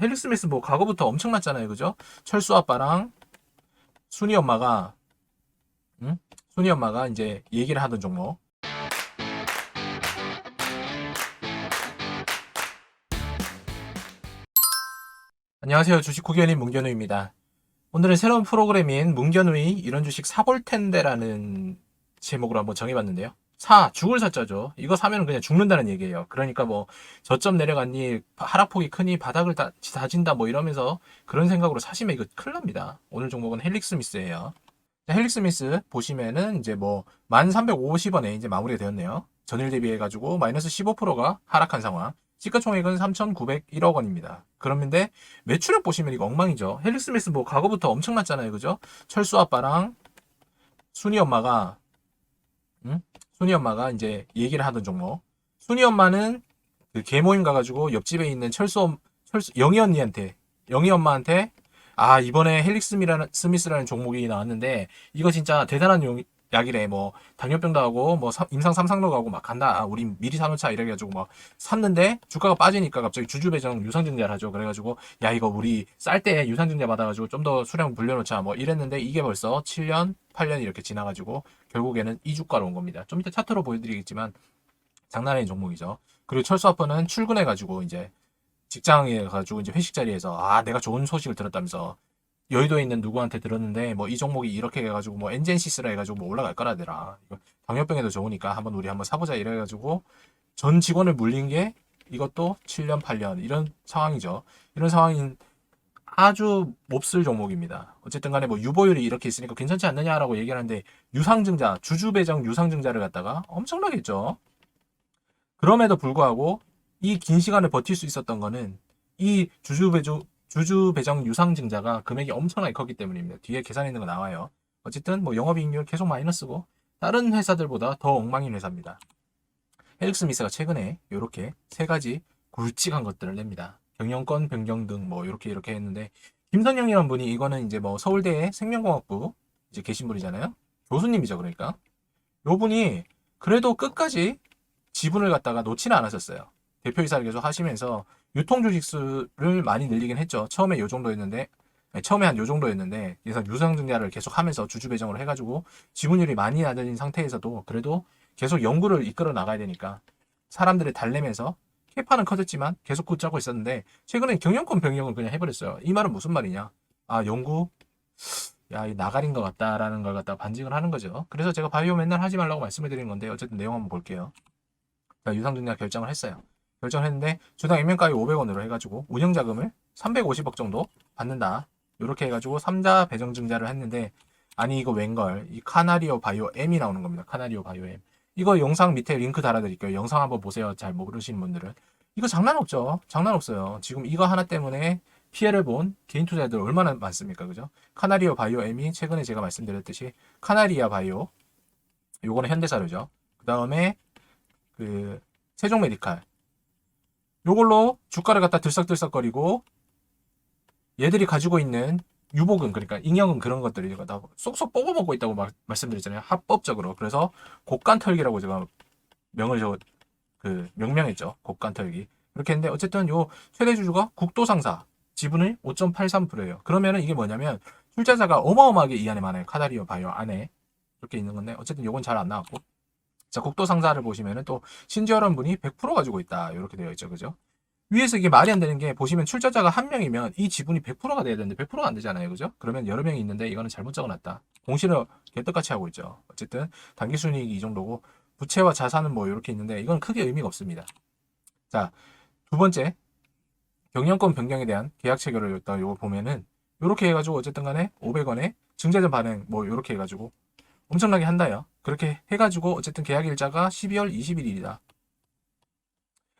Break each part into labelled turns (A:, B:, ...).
A: 헬릭스미스 뭐 과거부터 엄청났잖아요. 그죠? 철수 아빠랑 순이 엄마가 응? 순이 엄마가 이제 얘기를 하던 종목. 안녕하세요. 주식 후견인 문견우입니다. 오늘은 새로운 프로그램인 문견우의 이런 주식 사볼 텐데라는 제목으로 한번 정해봤는데요. 사, 죽을 사자죠. 이거 사면 그냥 죽는다는 얘기예요. 그러니까 뭐 저점 내려갔니, 하락폭이 크니, 바닥을 다, 다진다 뭐 이러면서 그런 생각으로 사시면 이거 큰일 납니다. 오늘 종목은 헬릭스미스예요. 자, 헬릭스미스 보시면은 이제 뭐 1350원에 이제 마무리가 되었네요. 전일 대비해 가지고 마이너스 15%가 하락한 상황. 시가총액은 3,901억 원입니다. 그런데 매출액 보시면 이거 엉망이죠. 헬릭스미스 뭐 과거부터 엄청났잖아요. 그죠? 철수 아빠랑 순이 엄마가 응? 순이 엄마가 이제 얘기를 하던 종목. 순이 엄마는 그 개모임 가가지고 옆집에 있는 철수, 엄- 철수, 영희 언니한테, 영희 엄마한테, 아, 이번에 헬릭 스미라는, 스미스라는 종목이 나왔는데, 이거 진짜 대단한 용, 약이래. 뭐, 당뇨병도 하고, 뭐, 삼- 임상 삼상도 가고 막 간다. 아, 우리 미리 사놓자. 이래가지고 막 샀는데, 주가가 빠지니까 갑자기 주주배정 유상증자를 하죠. 그래가지고, 야, 이거 우리 쌀 때 유상증자 받아가지고 좀 더 수량 불려놓자. 뭐 이랬는데, 이게 벌써 7년, 8년 이렇게 지나가지고, 결국에는 이 주가로 온 겁니다. 좀 이따 차트로 보여드리겠지만 장난 아닌 종목이죠. 그리고 철수 아빠는 출근해가지고 이제 직장에 가지고 이제 회식 자리에서 아 내가 좋은 소식을 들었다면서 여의도에 있는 누구한테 들었는데 뭐 이 종목이 이렇게 해가지고 뭐 엔젠시스라 해가지고 뭐 올라갈 거라더라. 당뇨병에도 좋으니까 한번 우리 한번 사보자 이래가지고 전 직원을 물린 게 이것도 7년 8년 이런 상황이죠. 이런 상황인 아주 몹쓸 종목입니다. 어쨌든 간에 뭐 유보율이 이렇게 있으니까 괜찮지 않느냐라고 얘기를 하는데 유상증자, 주주배정 유상증자를 갖다가 엄청나게 했죠. 그럼에도 불구하고 이 긴 시간을 버틸 수 있었던 거는 이 주주배정, 주주 배정 유상증자가 금액이 엄청나게 컸기 때문입니다. 뒤에 계산해 있는 거 나와요. 어쨌든 뭐 영업이익률 계속 마이너스고 다른 회사들보다 더 엉망인 회사입니다. 헬릭스미스가 최근에 이렇게 세 가지 굵직한 것들을 냅니다. 경영권 변경 등 뭐 이렇게 이렇게 했는데 김선영이라는 분이 이거는 이제 뭐 서울대 생명공학부 이제 계신 분이잖아요. 교수님이죠, 그러니까. 요 분이 그래도 끝까지 지분을 갖다가 놓지는 않았었어요. 대표이사를 계속 하시면서 유통 주식 수를 많이 늘리긴 했죠. 처음에 요 정도였는데 처음에 한 요 정도였는데 그래서 유상증자를 계속 하면서 주주 배정을 해가지고 지분율이 많이 낮아진 상태에서도 그래도 계속 연구를 이끌어 나가야 되니까 사람들을 달래면서 캐파는 커졌지만 계속 붙잡고 있었는데 최근에 경영권 변경을 그냥 해버렸어요. 이 말은 무슨 말이냐? 아 연구 야, 이 나가린 것 같다라는 걸 갖다 반증을 하는 거죠. 그래서 제가 바이오 맨날 하지 말라고 말씀을 드린 건데 어쨌든 내용 한번 볼게요. 자, 유상증자 결정을 했어요. 결정을 했는데 주당 액면가액 500원으로 해가지고 운영자금을 350억 정도 받는다. 이렇게 해가지고 3자 배정증자를 했는데 아니 이거 웬걸 이 카나리오 바이오 M이 나오는 겁니다. 카나리오 바이오 M. 이거 영상 밑에 링크 달아드릴게요. 영상 한번 보세요. 잘 모르시는 분들은. 이거 장난 없죠. 장난 없어요. 지금 이거 하나 때문에 피해를 본 개인 투자자들 얼마나 많습니까? 그죠? 카나리오 바이오 M이 최근에 제가 말씀드렸듯이 카나리아 바이오 요거는 현대사료죠. 그 다음에 그 세종 메디칼 요걸로 주가를 갖다 들썩들썩거리고 얘들이 가지고 있는 유보금 그러니까 잉여금 그런 것들이 이거 다 쏙쏙 뽑아먹고 있다고 말, 말씀드렸잖아요. 합법적으로. 그래서 곡간털기라고 제가 명을 저 그 명명했죠. 곡간털기. 그렇게 했는데 어쨌든 요 최대 주주가 국도상사 지분을 5.83%예요. 그러면은 이게 뭐냐면 출자자가 어마어마하게 이 안에 많아요 카다리오 바이오 안에 이렇게 있는 건데 어쨌든 요건 잘 안 나왔고 자 국도상사를 보시면은 또 신지어란 분이 100% 가지고 있다 이렇게 되어 있죠 그죠 위에서 이게 말이 안 되는 게 보시면 출자자가 한 명이면 이 지분이 100%가 돼야 되는데 100%가 안 되잖아요. 그죠? 그러면 여러 명이 있는데 이거는 잘못 적어놨다. 공시를 개떡같이 하고 있죠. 어쨌든 단기 순이익이 이 정도고 부채와 자산은 뭐 이렇게 있는데 이건 크게 의미가 없습니다. 자, 두 번째 경영권 변경에 대한 계약 체결을 일단 요거 보면은 요렇게 해가지고 어쨌든 간에 500원에 증자전 반응 뭐 요렇게 해가지고 엄청나게 한다요. 그렇게 해가지고 어쨌든 계약 일자가 12월 21일이다.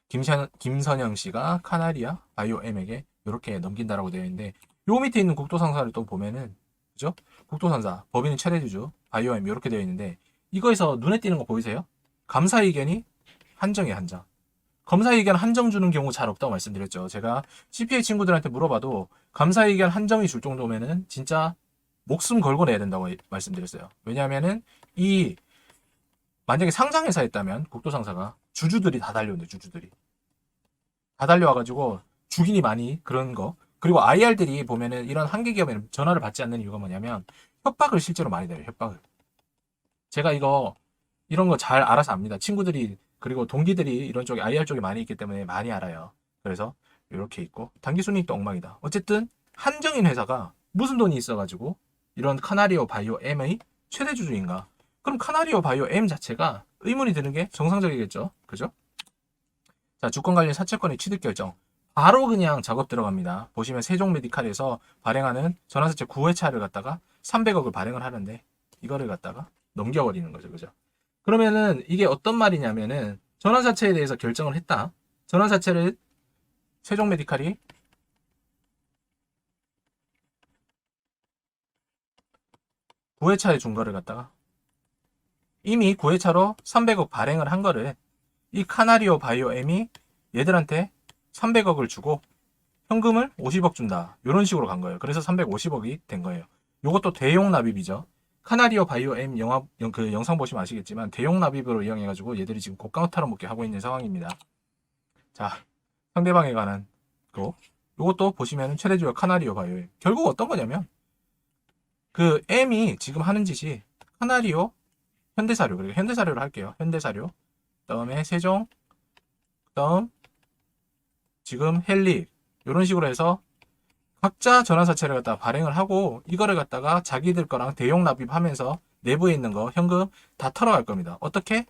A: 김선, 김선영 씨가 카나리아 바이오엠에게 이렇게 넘긴다라고 되어 있는데 요 밑에 있는 국도상사를 또 보면은 그죠? 국도상사 법인은 최대주주 바이오엠 이렇게 되어 있는데 이거에서 눈에 띄는 거 보이세요? 감사 의견이 한정에 한정. 검사 의견 한정 주는 경우 잘 없다고 말씀드렸죠. 제가 CPA 친구들한테 물어봐도 감사 의견 한정이 줄 정도면은 진짜 목숨 걸고 내야 된다고 말씀드렸어요. 왜냐하면은 이 만약에 상장회사였다면 국도상사가 주주들이 다 달려온대 주주들이 다 달려와가지고 죽인이 많이 그런 거. 그리고 IR들이 보면은 이런 한계 기업에는 전화를 받지 않는 이유가 뭐냐면 협박을 실제로 많이 내요. 협박을. 제가 이거 이런 거 잘 알아서 압니다. 친구들이 그리고 동기들이 이런 쪽에 IR 쪽에 많이 있기 때문에 많이 알아요. 그래서 이렇게 있고 단기 순이익도 엉망이다. 어쨌든 한정인 회사가 무슨 돈이 있어가지고 이런 카나리오 바이오 M의 최대 주주인가? 그럼 카나리오 바이오 M 자체가 의문이 드는 게 정상적이겠죠. 그죠? 자, 주권 관련 사채권의 취득 결정. 바로 그냥 작업 들어갑니다. 보시면 세종 메디칼에서 발행하는 전환사채 9회차를 갖다가 300억을 발행을 하는데 이거를 갖다가 넘겨버리는 거죠. 그죠? 그러면은 이게 어떤 말이냐면은 전환사채에 대해서 결정을 했다. 전환사채를 세종 메디칼이 9회차에 준 거를 갖다가 이미 9회차로 300억 발행을 한 거를 이 카나리오 바이오엠이 얘들한테 300억을 주고 현금을 50억 준다. 이런 식으로 간 거예요. 그래서 350억이 된 거예요. 요것도 대용 납입이죠. 카나리오 바이오엠 영화 영- 그 영상 보시면 아시겠지만 대용 납입으로 이용해 가지고 얘들이 지금 고가 탈아먹게 하고 있는 상황입니다. 자, 상대방에 관한 거 요것도 보시면 최대 주요 카나리오 바이오엠. 결국 어떤 거냐면 그 M이 지금 하는 짓이 카나리오 현대사료 그리고 현대사료로 할게요. 현대사료 그다음에 세종 그다음 지금 헬리 이런 식으로 해서 각자 전환사채를 갖다가 발행을 하고 이거를 갖다가 자기들 거랑 대용 납입하면서 내부에 있는 거 현금 다 털어갈 겁니다. 어떻게?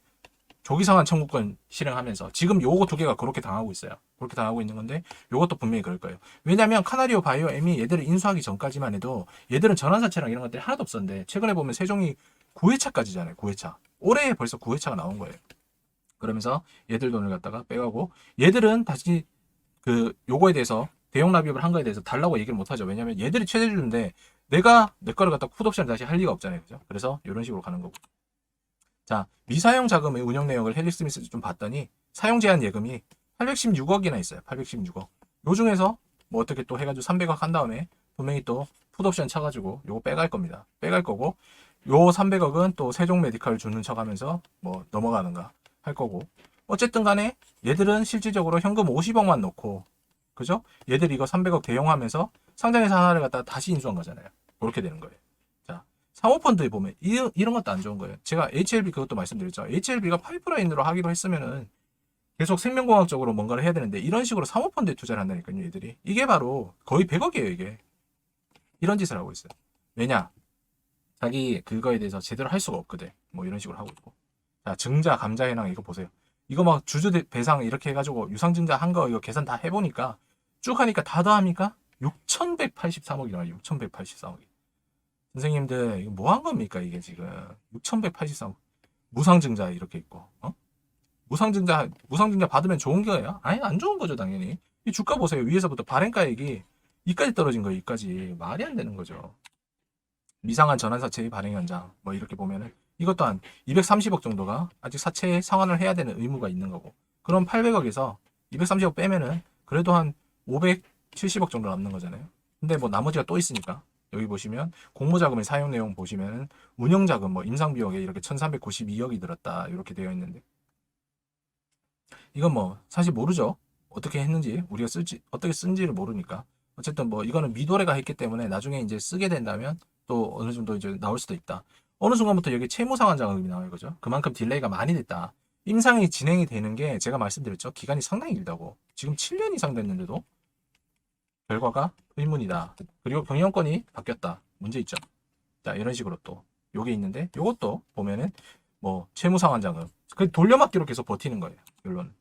A: 조기상환 청구권 실행하면서 지금 요거 두 개가 그렇게 당하고 있어요. 그렇게 당하고 있는 건데 요것도 분명히 그럴 거예요. 왜냐면 카나리오 바이오 M이 얘들을 인수하기 전까지만 해도 얘들은 전환사채랑 이런 것들이 하나도 없었는데 최근에 보면 세종이 9회차까지잖아요. 9회차. 올해 벌써 9회차가 나온 거예요. 그러면서 얘들 돈을 갖다가 빼가고 얘들은 다시 그 요거에 대해서 대형 납입을 한 거에 대해서 달라고 얘기를 못 하죠. 왜냐면 얘들이 최대주인데 내가 내 거를 갖다 풋옵션을 다시 할 리가 없잖아요. 그죠? 그래서 이런 식으로 가는 거고. 자, 미사용 자금의 운영 내역을 헬리 스미스 좀 봤더니 사용 제한 예금이 816억이나 있어요. 816억. 요 중에서 뭐 어떻게 또 해가지고 300억 한 다음에 분명히 또 풋옵션 쳐가지고 요거 빼갈 겁니다. 빼갈 거고 요 300억은 또 세종 메디칼 주는 척 하면서 뭐 넘어가는가 할 거고 어쨌든 간에 얘들은 실질적으로 현금 50억만 넣고 그죠? 얘들 이거 300억 대용하면서 상장에서 하나를 갖다 가 다시 인수한 거잖아요. 그렇게 되는 거예요. 자, 사모펀드에 보면 이, 이런 것도 안 좋은 거예요. 제가 HLB 그것도 말씀드렸죠. HLB가 파이프라인으로 하기로 했으면은 계속 생명공학적으로 뭔가를 해야 되는데 이런 식으로 사모펀드에 투자를 한다니까요, 얘들이. 이게 바로 거의 100억이에요, 이게. 이런 짓을 하고 있어요. 왜냐? 자기 그거에 대해서 제대로 할 수가 없거든. 뭐 이런 식으로 하고 있고. 자, 증자, 감자 현황 이거 보세요. 이거 막 주주 대- 배상 이렇게 해가지고 유상증자 한 거 이거 계산 다 해보니까 쭉 하니까 다 더합니까? 6,183억이 나와요. 6,183억이. 선생님들 이거 뭐 한 겁니까 이게 지금 6,183억 무상증자 이렇게 있고 어? 무상증자 무상증자 받으면 좋은 거예요? 아니 안 좋은 거죠 당연히. 이 주가 보세요 위에서부터 발행가액이 이까지 떨어진 거예요 이까지 말이 안 되는 거죠. 미상한 전환사채의 발행 현장 뭐 이렇게 보면은 이것도 한 230억 정도가 아직 사채 상환을 해야 되는 의무가 있는 거고 그럼 800억에서 230억 빼면은 그래도 한 570억 정도 남는 거잖아요. 근데 뭐 나머지가 또 있으니까 여기 보시면 공모자금의 사용 내용 보시면 운영자금 뭐 임상비용에 이렇게 1392억이 들었다 이렇게 되어 있는데 이건 뭐 사실 모르죠. 어떻게 했는지 우리가 쓸지 어떻게 쓴지를 모르니까 어쨌든 뭐 이거는 미도래가 했기 때문에 나중에 이제 쓰게 된다면 또 어느 정도 이제 나올 수도 있다. 어느 순간부터 여기 채무 상환 자금이 나와요, 그죠? 그만큼 딜레이가 많이 됐다. 임상이 진행이 되는 게 제가 말씀드렸죠. 기간이 상당히 길다고. 지금 7년 이상 됐는데도 결과가 의문이다. 그리고 경영권이 바뀌었다. 문제 있죠. 자, 이런 식으로 또 요게 있는데 요것도 보면은 뭐 채무 상환 자금 그 돌려막기로 계속 버티는 거예요. 결론은.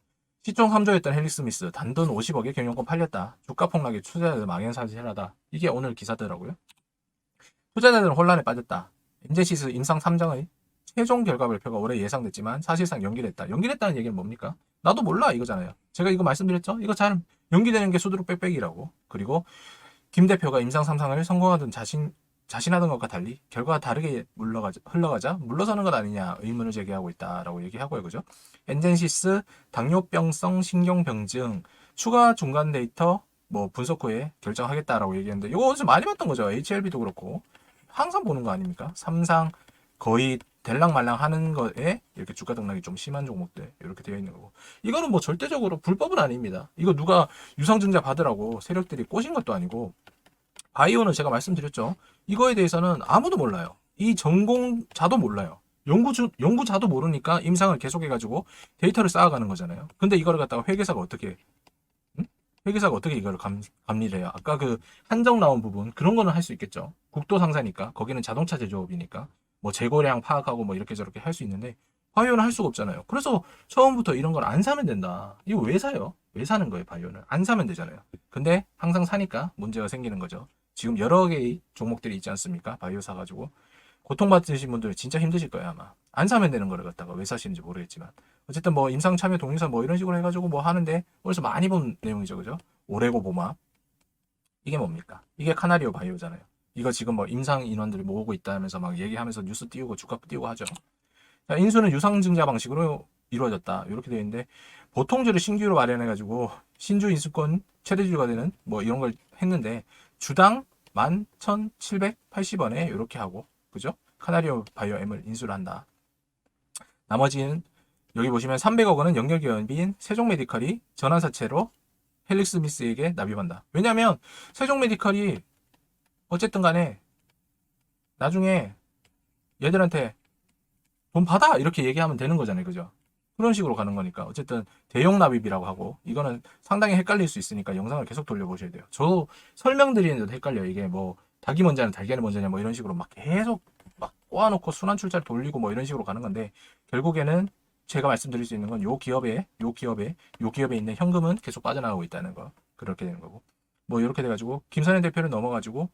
A: 시총 3조였던 헬리스미스 단돈 50억에 경영권 팔렸다. 주가 폭락에 투자자들 망연사실하다. 이게 오늘 기사더라고요. 투자자들은 혼란에 빠졌다. 엔제시스 임상 3장의 최종 결과 발표가 올해 예상됐지만 사실상 연기됐다. 연기됐다는 얘기는 뭡니까? 나도 몰라 이거잖아요. 제가 이거 말씀드렸죠? 이거 잘 연기되는 게 수두룩 빽빽이라고. 그리고 김 대표가 임상 3상을 성공하던 자신 자신하던 것과 달리 결과가 다르게 물러가자, 흘러가자 물러서는 것 아니냐 의문을 제기하고 있다라고 얘기하고요. 그죠? 엔젠시스 당뇨병성 신경병증 추가 중간 데이터 뭐 분석 후에 결정하겠다라고 얘기했는데 이거 어디서 많이 봤던 거죠. HLB도 그렇고 항상 보는 거 아닙니까? 삼상 거의 될랑말랑 하는 거에 이렇게 주가 등락이 좀 심한 종목들 이렇게 되어 있는 거고 이거는 뭐 절대적으로 불법은 아닙니다. 이거 누가 유상증자 받으라고 세력들이 꼬신 것도 아니고 바이오는 제가 말씀드렸죠. 이거에 대해서는 아무도 몰라요. 이 전공자도 몰라요. 연구주, 연구자도 모르니까 임상을 계속해가지고 데이터를 쌓아가는 거잖아요. 근데 이거를 갖다가 회계사가 어떻게, 응? 회계사가 어떻게 이걸 감, 감리를 해요? 아까 그 한정 나온 부분, 그런 거는 할 수 있겠죠. 국도 상사니까, 거기는 자동차 제조업이니까, 뭐 재고량 파악하고 뭐 이렇게 저렇게 할 수 있는데, 바이오는 할 수가 없잖아요. 그래서 처음부터 이런 걸 안 사면 된다. 이거 왜 사요? 왜 사는 거예요, 바이오는? 안 사면 되잖아요. 근데 항상 사니까 문제가 생기는 거죠. 지금 여러 개의 종목들이 있지 않습니까? 바이오 사가지고. 고통받으신 분들 진짜 힘드실 거예요, 아마. 안 사면 되는 거를 갖다가 왜 사시는지 모르겠지만. 어쨌든 뭐 임상 참여 동의서 뭐 이런 식으로 해가지고 뭐 하는데 어디서 많이 본 내용이죠, 그죠? 오레고 보마. 이게 뭡니까? 이게 카나리오 바이오잖아요. 이거 지금 뭐 임상 인원들이 모으고 있다 하면서 막 얘기하면서 뉴스 띄우고 주가 띄우고 하죠. 자, 인수는 유상증자 방식으로 이루어졌다. 이렇게 되어 있는데 보통주를 신규로 마련해 가지고 신주 인수권 최대주가 되는 뭐 이런 걸 했는데 주당 11,780원에 이렇게 하고 그죠? 카나리오 바이오 M을 인수를 한다. 나머지는 여기 보시면 300억 원은 영역기업인 세종메디칼이 전환사채로 헬릭스 미스에게 납입한다. 왜냐하면 세종메디칼이 어쨌든 간에 나중에 얘들한테 돈 받아 이렇게 얘기하면 되는 거잖아요, 그죠? 그런 식으로 가는 거니까 어쨌든 대용 납입이라고 하고 이거는 상당히 헷갈릴 수 있으니까 영상을 계속 돌려보셔야 돼요. 저도 설명드리는데도 헷갈려요. 이게 뭐 닭이 먼저냐 달걀이 먼저냐 뭐 이런 식으로 막 계속 막 꼬아놓고 순환 출자를 돌리고 뭐 이런 식으로 가는 건데 결국에는 제가 말씀드릴 수 있는 건 요 기업에 요 기업에 요 기업에 있는 현금은 계속 빠져나가고 있다는 거 그렇게 되는 거고 뭐 이렇게 돼가지고 김선현 대표를 넘어가지고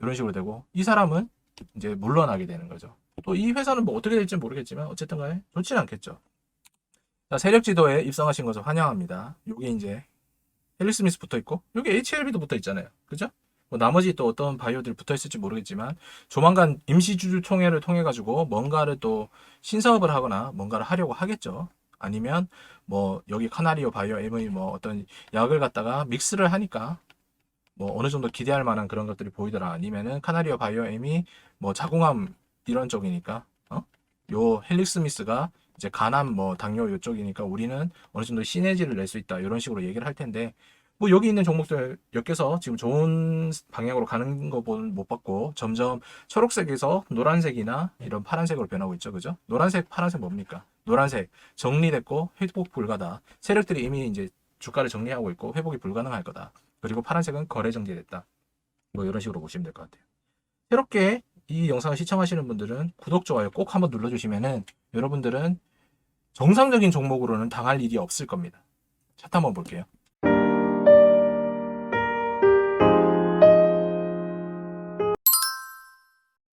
A: 이런 식으로 되고 이 사람은 이제 물러나게 되는 거죠. 또 이 회사는 뭐 어떻게 될지 모르겠지만 어쨌든 간에 좋지는 않겠죠. 자, 세력 지도에 입성하신 것을 환영합니다. 여기 이제 헬리 스미스 붙어 있고 여기 HLB도 붙어 있잖아요. 그죠? 뭐 나머지 또 어떤 바이오들 붙어 있을지 모르겠지만 조만간 임시주주 총회를 통해 가지고 뭔가를 또 신사업을 하거나 뭔가를 하려고 하겠죠. 아니면 뭐 여기 카나리오 바이오 M의 뭐 어떤 약을 갖다가 믹스를 하니까 뭐 어느 정도 기대할 만한 그런 것들이 보이더라. 아니면은 카나리오 바이오 M이 뭐 자궁암 이런 쪽이니까 어? 요 헬릭스미스가 이제 간암 뭐 당뇨 요쪽이니까 우리는 어느 정도 시너지를 낼 수 있다. 이런 식으로 얘기를 할 텐데 뭐 여기 있는 종목들 엮여서 지금 좋은 방향으로 가는 거못 봤고 점점 초록색에서 노란색이나 이런 파란색으로 변하고 있죠. 그죠? 노란색 파란색 뭡니까? 노란색. 정리됐고 회복 불가다. 세력들이 이미 이제 주가를 정리하고 있고 회복이 불가능할 거다 그리고 파란색은 거래 정지됐다 뭐 이런 식으로 보시면 될 것 같아요 새롭게 이 영상을 시청하시는 분들은 구독 좋아요 꼭 한번 눌러주시면은 여러분들은 정상적인 종목으로는 당할 일이 없을 겁니다. 차트 한번 볼게요.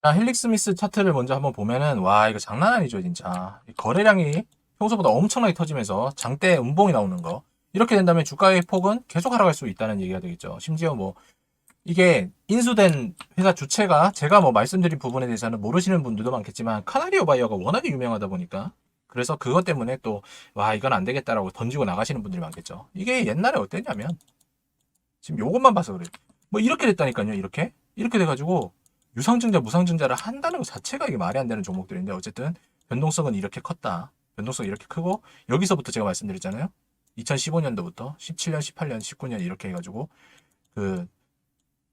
A: 자, 헬릭 스미스 차트를 먼저 한번 보면은 와 이거 장난 아니죠 진짜 이 거래량이 평소보다 엄청나게 터지면서 장대 음봉이 나오는 거 이렇게 된다면 주가의 폭은 계속 하락할 수 있다는 얘기가 되겠죠 심지어 뭐 이게 인수된 회사 주체가 제가 뭐 말씀드린 부분에 대해서는 모르시는 분들도 많겠지만 카나리오 바이어가 워낙에 유명하다 보니까 그래서 그것 때문에 또 와 이건 안 되겠다라고 던지고 나가시는 분들이 많겠죠. 이게 옛날에 어땠냐면 지금 요것만 봐서 그래. 뭐 이렇게 됐다니까요. 이렇게 이렇게 돼가지고 유상증자 무상증자를 한다는 것 자체가 이게 말이 안 되는 종목들인데 어쨌든 변동성은 이렇게 컸다. 변동성이 이렇게 크고 여기서부터 제가 말씀드렸잖아요. 2015년도부터 17년, 18년, 19년 이렇게 해가지고 그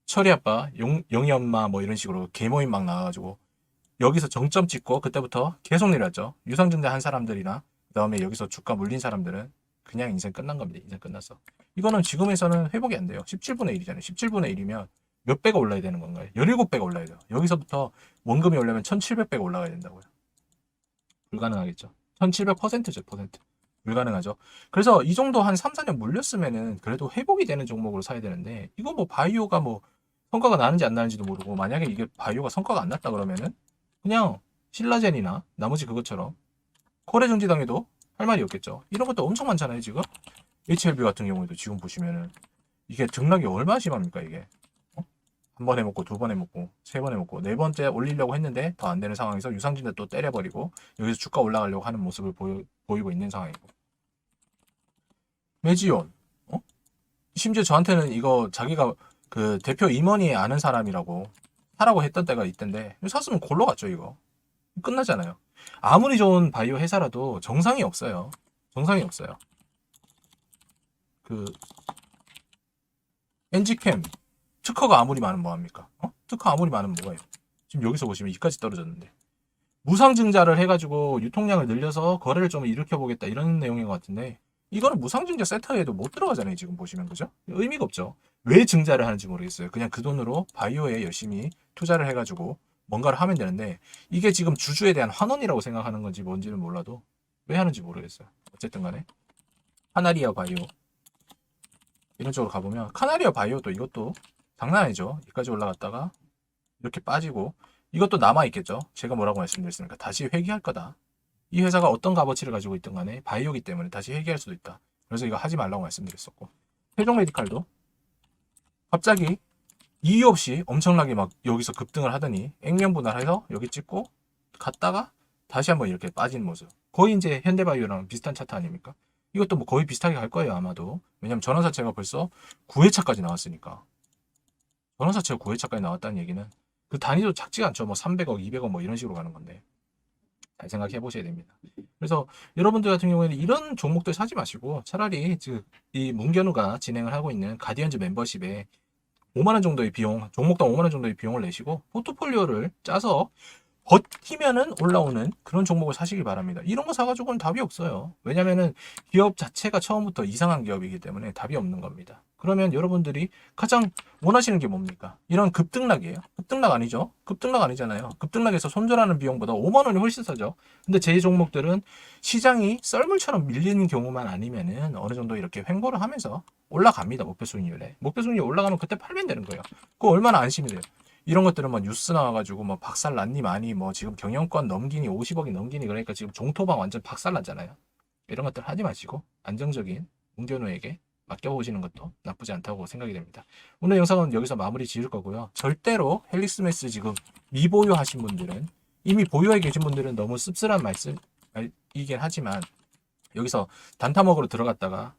A: 철이 아빠, 용, 영희 엄마 뭐 이런 식으로 개모임 막 나와가지고 여기서 정점 찍고 그때부터 계속 내렸죠. 유상증자 한 사람들이나 그 다음에 여기서 주가 물린 사람들은 그냥 인생 끝난 겁니다. 인생 끝났어. 이거는 지금에서는 회복이 안 돼요. 17분의 1이잖아요. 17분의 1이면 몇 배가 올라야 되는 건가요? 17배가 올라야 돼요. 여기서부터 원금이 올려면 1700배가 올라가야 된다고요. 불가능하겠죠. 1700%죠, 퍼센트. 불가능하죠. 그래서 이 정도 한 3, 4년 물렸으면은 그래도 회복이 되는 종목으로 사야 되는데 이거 뭐 바이오가 뭐 성과가 나는지 안 나는지도 모르고 만약에 이게 바이오가 성과가 안 났다 그러면은 그냥 신라젠이나 나머지 그것처럼 정지당해도 할 말이 없겠죠. 이런 것도 엄청 많잖아요, 지금. HLB 같은 경우에도 지금 보시면은 이게 등락이 얼마나 심합니까, 이게. 어? 한번 해먹고, 두 번 해먹고, 세 번 해먹고, 네 번째 올리려고 했는데 더 안 되는 상황에서 유상증자 또 때려버리고 여기서 주가 올라가려고 하는 모습을 보여, 보이고 있는 상황이고. 메지온, 어? 심지어 저한테는 이거 자기가 그 대표 임원이 아는 사람이라고 사라고 했던 때가 있던데 샀으면 골로 갔죠 이거 끝나잖아요 아무리 좋은 바이오 회사라도 정상이 없어요. 정상이 없어요. 그 엔지캠 특허가 아무리 많으면 뭐합니까? 어? 특허 아무리 많으면 뭐가요? 지금 여기서 보시면 이까지 떨어졌는데 무상증자를 해가지고 유통량을 늘려서 거래를 좀 일으켜 보겠다 이런 내용인 것 같은데 이거는 무상증자 세터에도 못 들어가잖아요 지금 보시면 그죠? 의미가 없죠. 왜 증자를 하는지 모르겠어요. 그냥 그 돈으로 바이오에 열심히 투자를 해가지고 뭔가를 하면 되는데 이게 지금 주주에 대한 환원이라고 생각하는 건지 뭔지는 몰라도 왜 하는지 모르겠어요. 어쨌든 간에 카나리아 바이오 이런 쪽으로 가보면 카나리아 바이오도 이것도 장난 아니죠. 여기까지 올라갔다가 이렇게 빠지고 이것도 남아있겠죠. 제가 뭐라고 말씀드렸습니까? 다시 회귀할 거다. 이 회사가 어떤 값어치를 가지고 있든 간에 바이오기 때문에 다시 회귀할 수도 있다. 그래서 이거 하지 말라고 말씀드렸었고 세종 메디칼도 갑자기 이유 없이 엄청나게 막 여기서 급등을 하더니 액면 분할해서 여기 찍고 갔다가 다시 한번 이렇게 빠진 모습. 거의 이제 현대바이오랑 비슷한 차트 아닙니까? 이것도 뭐 거의 비슷하게 갈 거예요 아마도. 왜냐면 전환사채가 벌써 9회차까지 나왔으니까. 전환사채가 9회차까지 나왔다는 얘기는 그 단위도 작지가 않죠. 뭐 300억, 200억 뭐 이런 식으로 가는 건데. 잘 생각해 보셔야 됩니다. 그래서 여러분들 같은 경우에는 이런 종목들 사지 마시고 차라리 즉이 문견우가 진행을 하고 있는 가디언즈 멤버십에 5만 원 정도의 비용, 종목당 5만 원 정도의 비용을 내시고 포트폴리오를 짜서 버티면은 올라오는 그런 종목을 사시기 바랍니다. 이런 거 사가지고는 답이 없어요. 왜냐면은 기업 자체가 처음부터 이상한 기업이기 때문에 답이 없는 겁니다. 그러면 여러분들이 가장 원하시는 게 뭡니까? 이런 급등락이에요. 급등락 아니죠? 급등락 아니잖아요. 급등락에서 손절하는 비용보다 5만 원이 훨씬 싸죠. 근데 제 종목들은 시장이 썰물처럼 밀리는 경우만 아니면은 어느 정도 이렇게 횡보를 하면서 올라갑니다. 목표 수익률에. 목표 수익률 올라가면 그때 팔면 되는 거예요. 그거 얼마나 안심이 돼요. 이런 것들은 뭐 뉴스 나와가지고 뭐 박살 났니 많이 뭐 지금 경영권 넘기니 50억이 넘기니 그러니까 지금 종토방 완전 박살 났잖아요. 이런 것들 하지 마시고 안정적인 문견우에게 맡겨보시는 것도 나쁘지 않다고 생각이 됩니다. 오늘 영상은 여기서 마무리 지을 거고요. 절대로 헬릭스매스 지금 미보유하신 분들은 이미 보유해 계신 분들은 너무 씁쓸한 말씀 이긴 하지만 여기서 단타먹으로 들어갔다가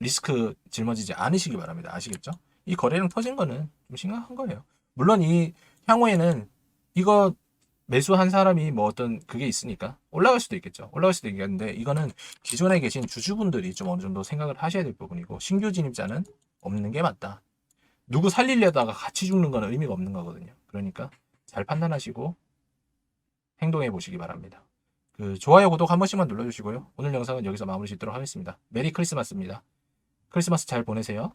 A: 리스크 짊어지지 않으시기 바랍니다. 아시겠죠? 이 거래량 터진 거는 좀 심각한 거예요. 물론 이 향후에는 이거 매수한 사람이 뭐 어떤 그게 있으니까 올라갈 수도 있겠죠. 올라갈 수도 있겠는데 이거는 기존에 계신 주주분들이 좀 어느 정도 생각을 하셔야 될 부분이고 신규 진입자는 없는 게 맞다. 누구 살리려다가 같이 죽는 건 의미가 없는 거거든요. 그러니까 잘 판단하시고 행동해 보시기 바랍니다. 그 좋아요, 구독 한 번씩만 눌러주시고요. 오늘 영상은 여기서 마무리 짓도록 하겠습니다. 메리 크리스마스입니다. 크리스마스 잘 보내세요.